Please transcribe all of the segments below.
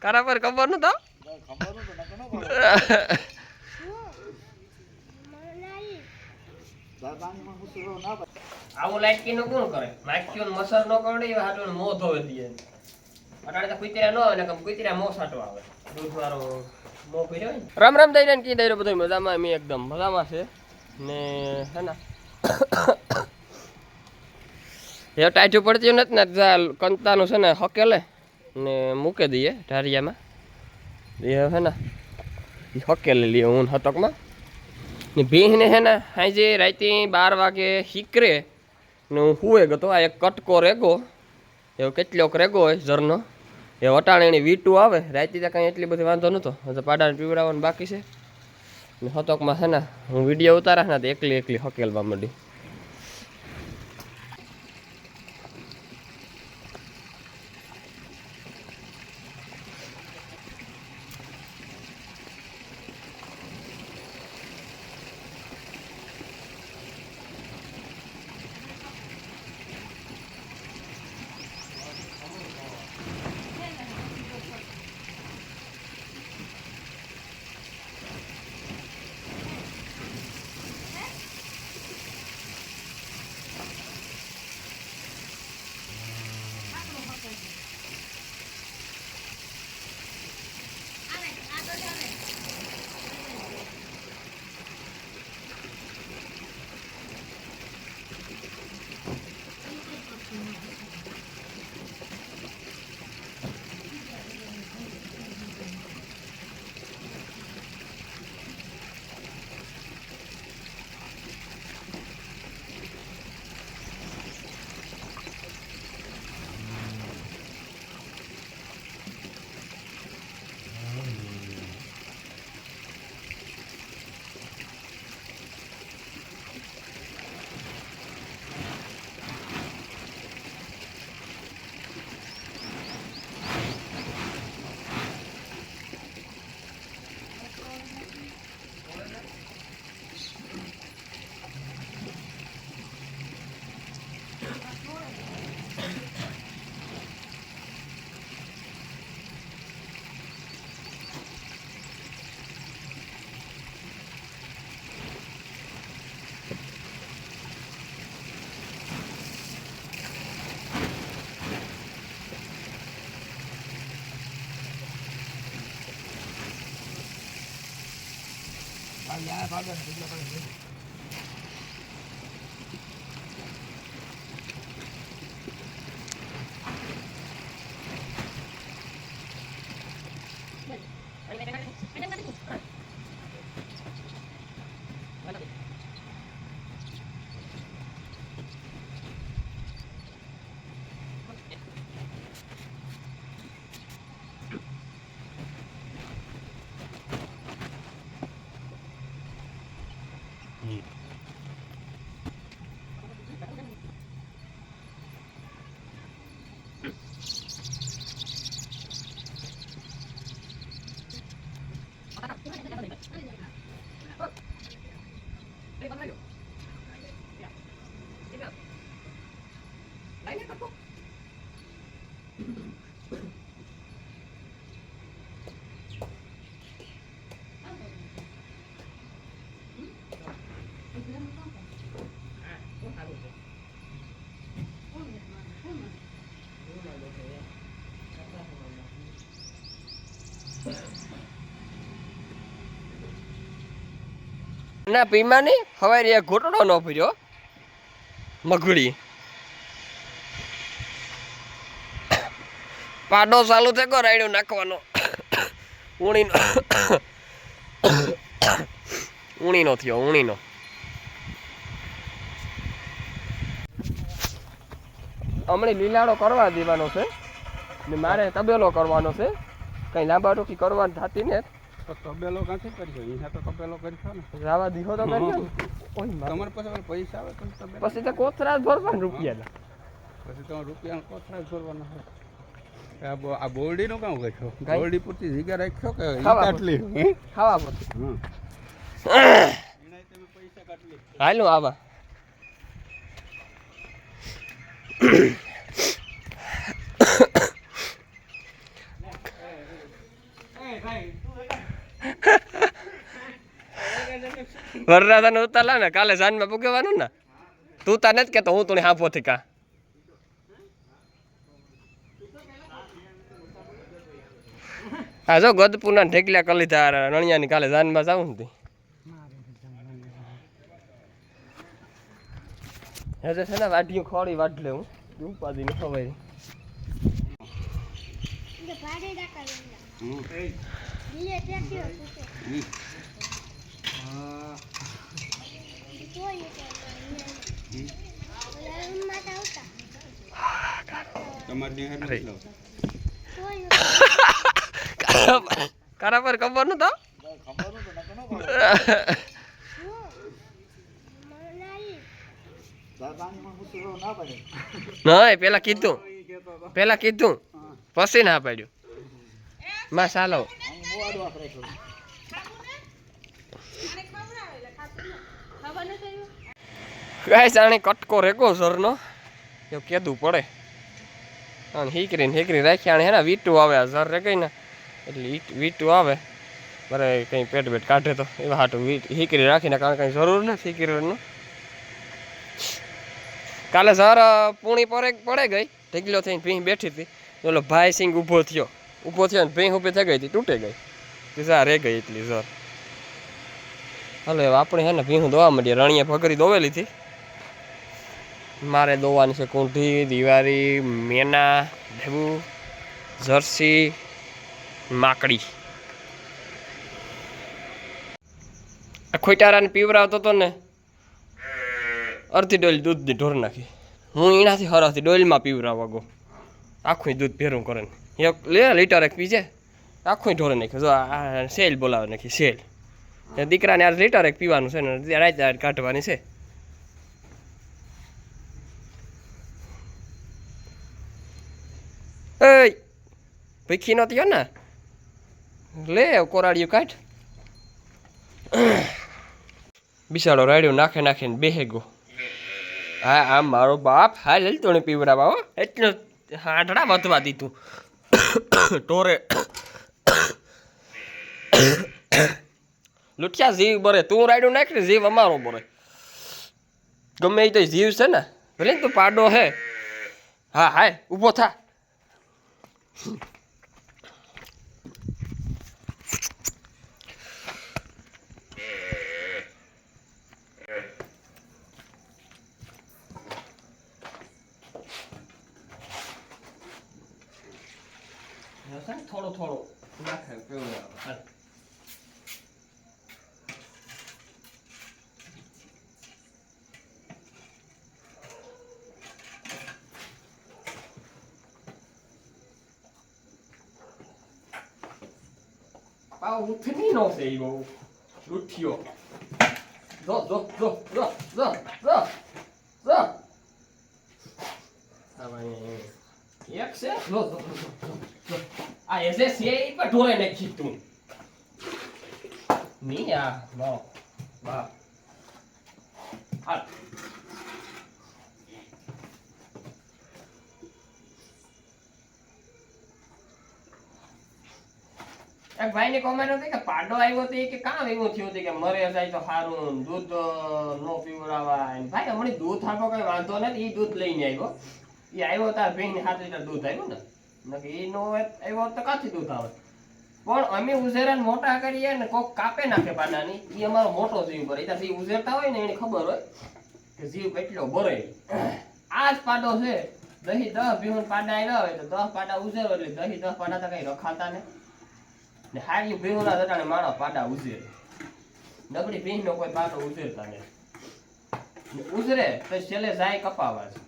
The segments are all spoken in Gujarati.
કારા પર ખબર નતો આવું લાઈટ કી કોણ કરે? માખ્યો મસર નો કરડે એવા હાટો મો ધોવે દીએ અટાણે તો કુતરા નો આવે ને કમ કુતરા મો સાટો આવે. દૂધ વાળો મો પીર્યો હોય રામ રામ દઈને કી દઈ બધું મજામાં મેં એકદમ મજામાં છે. ને હે ને એ ટાઈટું પડતી નથી ને કંતાનું છે ને હકેલે ને મૂકી દઈએ ઢારિયામાં. એ હે ને એ હકેલે લઈએ હું હતકમાં. ને ભીંને હે ને હાજે રાતે બાર વાગે હીકરે ને હું હુએ ગતો, આ એક કટકો રેગો. એવો કેટલોક રેગો હોય ઝરનો. એ વટાણ એની વીટું આવે, રાતે ત્યાં કાંઈ એટલી બધી વાંધો નહોતો. હજુ પાડાને પીવડાવવાનું બાકી છે. ને હતકમાં છે ને હું વીડિયો ઉતારા ને તો એકલી એકલી હકેલવા માંડી 이발가락들 지？ 하 다. あ、あ、あ、あ、あ、あ、ના પીમાની હવે એ ઘૂંટડો ન ભર્યો. મગડી પાડો ચાલુ થયો રાયડો નાખવાનો. ઉણીનો ઉણીનો થયો ઉણીનો હમણાં લીલાડો કરવા દેવાનો છે ને મારે તબેલો કરવાનો છે. કઈ લાંબા ટૂંકી કરવાની થતી ને. તો તબેલો કાંથી કરશો અહીંયા તો તબેલો કરશો ને. રાવા દીધો તો. તમારે પાસે પૈસા આવે તો પછી તો કોથરા ભરવાના રૂપિયા પછી તમે રૂપિયા કોથરા ભરવાના હોય. આ બોરડી નું કામ કરશો બોરડી પૂરતી જગ્યા રાખ્યો કે કાટલી? ખાવા પડશે હા? એનાય તમે પૈસા આવા. વરરાધાને ઉતારલા ને કાલે જાનમાં પૂગવાનું ને. તું તાને જ કહેતો હું તું હાંફોથી કા. હા જો ગદપુરના ઢેકલા કરી લીધા રણિયાની કાલે જાનમાં જાવું ને હજે છે ને વાઢીઓ ખોળી વાઢ લે હું. ઉપાધિ ન ખવાય. કારા પર ખબર નતો? નહીં પેલા કીધું. પેલા કીધું. પછી ના પાડ્યું. માં ચાલો ગાય જાણે કટકો રેકો સરનો. એવું કેદું પડે. અને હીકરીને હીકરી રાખ્યા હે ને વીટું આવે, આ સર રે કઈ ને એટલે વીટું આવે. મારે કંઈ પેટ બેટ કાઢે તો એવા હાટું હીકરી રાખીને કારણ કંઈ જરૂર નથી હીકરીનું. કાલે સર પૂણી પરે, પડે ગઈ. ઢગલો થઈને ભીં બેઠી હતી. ઓલો ભાઈ સિંગ ઊભો થયો. ઊભો થયો ને ભીં ઊભી થઈ ગઈ હતી, તૂટી ગઈ. સા રે ગઈ એટલી સર હાલો આપણે હે ને ભીહું દોવા માંડીએ. રણીએ ભગરી દોવેલી હતી. મારે દોવાની છે કુંઠી દિવારી મેના, ઢેબુ, જર્સી, માકડી. ખોટારાને પીવરાવતો હતો ને, અડધી ડોલ દૂધની ઢોર નાખી. હું એનાથી હરાથી ડોલમાં પીવરાવવા ગો આખું દૂધ ભેરું કરે ને એક લે, લીટર એક પીજે. આખું ઢોરે નાખ્યું. જો આ સેલ બોલાવે નાખી, સેલ. દીકરાને આ લીટર એક પીવાનું છે ને, રાત કાઢવાની છે. ભીખી નહોતી ને લે કોરાડિયું કાઢ બિસાડો રાડ્યો નાખે નાખીને બેહે ગો હા આ મારો બાપ હા લલતો ને પીવડાવા હો એટલો હાડડા વધવા દીધું ટોરે લૂંટિયા જીવ બરે તું રાડ્યું નાખ ને જીવ અમારો બરે ગમે એ તો જીવ છે ને ભલે તું પાડો હે હા હાય ઊભો થા થોડો થોડો નાખે પીવડાવે હાલ પાવ ઉઠની નો છે ઈ બહુ લૂઠ્યો જો જો જો જો જો જો જો એક છે જો જો આ એસે છે ઈ પણ ઢોરે નાખી તું ની આ વાહ વાહ એક ભાઈને કોમેન્ટ હતી કે પાડો આવ્યો એ કે કામ એવું થયું હતું કે મરે જાય તો સારું દૂધ નો પીવડાવાય. ભાઈ હમણાં દૂધ આપો કઈ વાંધો નથી એ દૂધ લઈને આવ્યો. એ આવ્યો તાર ભાઈને સાત લીટર દૂધ આવ્યું ને. નકર એ નો આવ્યો તો કાથી દૂધ આવે પણ અમે ઉઝેરાને મોટા કરીએ ને કોક કાપે નાખે પાડાની એ અમારો મોટો જીવ ભરે. ત્યાંથી ઉઝેરતા હોય ને એને ખબર હોય કે જીવ કેટલો ભરે. આ જ પાડો છે. દહી દસ ભીહું પાડા આવ્યા હોય તો દસ પાડા ઉઝેરો એટલે દહી દસ પાડા તો કઈ રખાતા ને. ને હારી ભીહોના જટાણે માણસ પાડા ઉઝરે નબળી ભીંનો કોઈ પાડો ઉઝરતા નહીં. ને ઉઝરે તો છેલ્લે જાય કપાવા છે.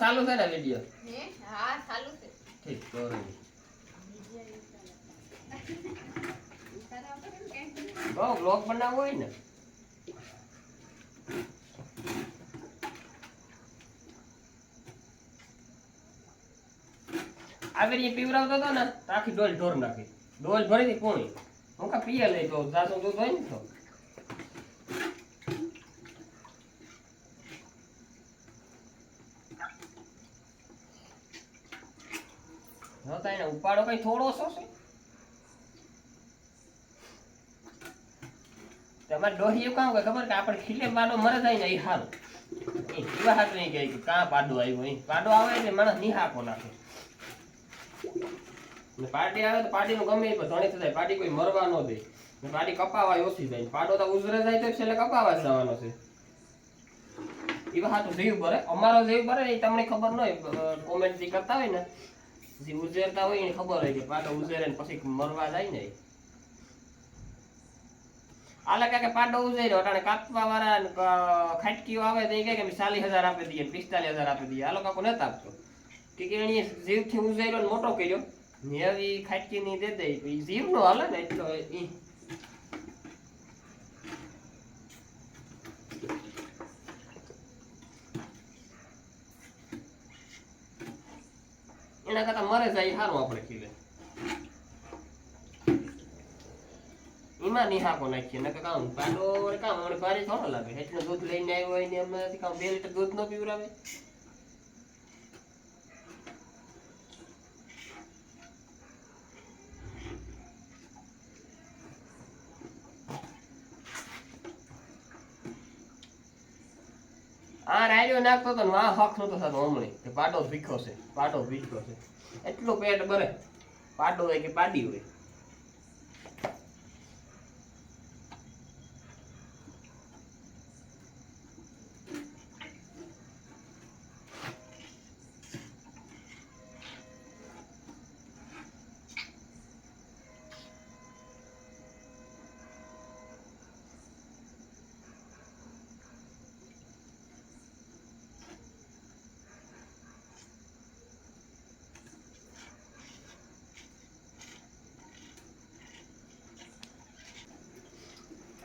ચાલુ થાય ને વીડિયો હે હા ચાલુ છે ઠીક તો રહી. બહુ બ્લોક બનાવવો હોય ને. આવી એ પીવડાવતો હતો ને આખી ડોલ ઢોર નાખી. ડોલ ભરી હતી પૂણી. હું કા પીએ લઈ તો, જાતો દૂધ હોય ને તો જોતા એને ઉપાડો કઈ થોડો છો? છે તમારે ડોહી કામ કે ખબર કે આપણે ખીલે પાડો મરે જાય ને એ સારું એ જીવા હાથ નહીં કહે કે કાં પાડો આવ્યો એ પાડો આવે એટલે માણસ નિહાકો નાખે. ને પાડી આવે તો પાડીનું ગમે એ પણ ધણી થાય પાડી કોઈ મરવા ન દે. ને પાડી કપાવાય ઓછી જાય પાડો તો ઉઝરે જાય તો છેલ્લે કપાવા જવાનો છે. એવા હાથું જીવ ભરે. અમારો જીવ ભરે એ તમને ખબર ન હોય કોમેન્ટ કરતા હોય ને જે ઉજેરતા હોય એને ખબર હોય કે પાડો ઉજેરે પછી મરવા જાય ને. આલે કાકે પાડો ઉજેર્યો અટાણે કાપવા વાળા ખાટકીઓ આવે તો એ કહે કે ચાલીસ હજાર આપી દઈએ પિસ્તાલીસ હજાર આપી દઈએ. આલો કાકો નથી આપતો. કે એણે જીવથી ઉજેર્યો મોટો કર્યો. ને હવે ખાટકી ની દે દે. જીવ નો હાલે ને એટલો ઈ એના કરતા મરે જાય સારું આપણે ખીલે. એમાં નિહાકો નાખીએ, નકર કામ પાડો કામ ભારે થોડો લાગે. એટલું દૂધ લઈને આવ્યો હોય ને એમ કામ બે લીટર દૂધ નો પીવડાવે આ રાયડો નાખતો તો આ હક નતો થતો હમણે. કે પાટો ભીખો છે પાટો ભીખો છે. એટલું પેટ ભરે પાટો હોય કે પાડી હોય.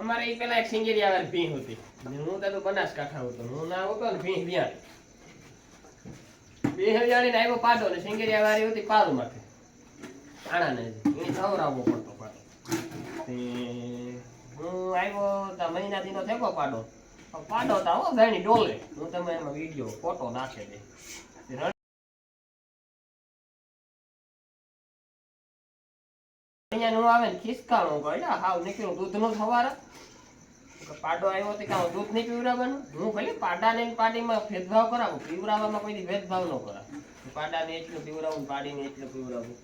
અમારે એ પેલા એક સિંગેરી આવે ભીં હતી હું તો બનાસકાંઠા હતો હું ના હતો ને ભીં બિયાણી ભીં બિયાણી ને આવ્યો પાડો ને સિંગેરી વાળી હતી પાડો માથે આણા ને એને ખવડાવવો પડતો પાડો હું આવ્યો તો મહિના દીનો થયો પાડો. પાડો તો હો ભાઈ ડોલે. હું તમે એમાં વીડિયો, ફોટો નાખે દે. અહીંયા નું આવે ને ખિસકાણું આ હાવ નીકળ્યું દૂધનું સવારે. પાડો આવ્યો તો કાં દૂધ નહીં પીવડાવવાનું? હું ખાલી પાડાને પાડીમાં ભેદભાવ કરાવું, પીવડાવવામાં કોઈ ભેદભાવ ન કરાવું પાડાને એટલું પીવડાવું, પાડીને એટલું પીવડાવું.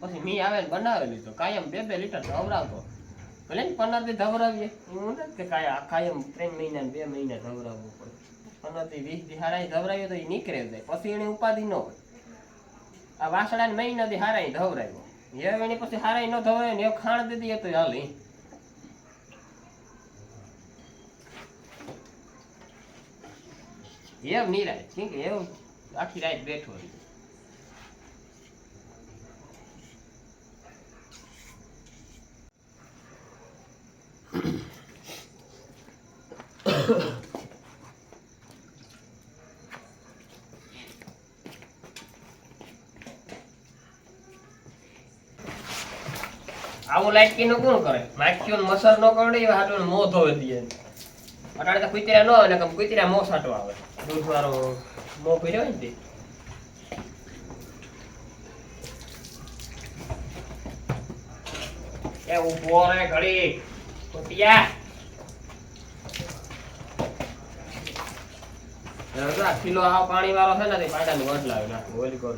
પછી મી આવે ને બનાવેલી તો કાયમ બે બે લીટર ધવરાવતો. ભલે ને પંદરથી ધવરાવીએ, એવું નથી કે કાંઈ કાયમ ત્રણ મહિના બે મહિના ધવરાવવું પડે. પંદરથી વીસથી હારા ધવરાવીએ તો એ નીકળે જાય પછી એને ઉપાધિ ન હોય. આ વાસણા મહિના થી હારા ધવરાવ્યો એ એની પછી હારા ન ધવાય ને એ ખાણ દીધી તો હાલી. એમ નિરાય, કેમ કે એવું આખી રાત બેઠો રહ્યો. આવું લાઈટનું કોણ કરે? માખીઓ મસર નો કરડે, એવા હાટો મો ધોવે દે અટાડે તો કુતરા નો આવે ને કમ કુતરા મો સાટો આવે. દૂધ વાળો મો પીર્યો ને તે. એ ઊભો રે ઘડી. કુતિયા. કિલો આ પાણી વાળો છે ને, તે પાડાનું વડ લાવી નાખું. ઓલી કોર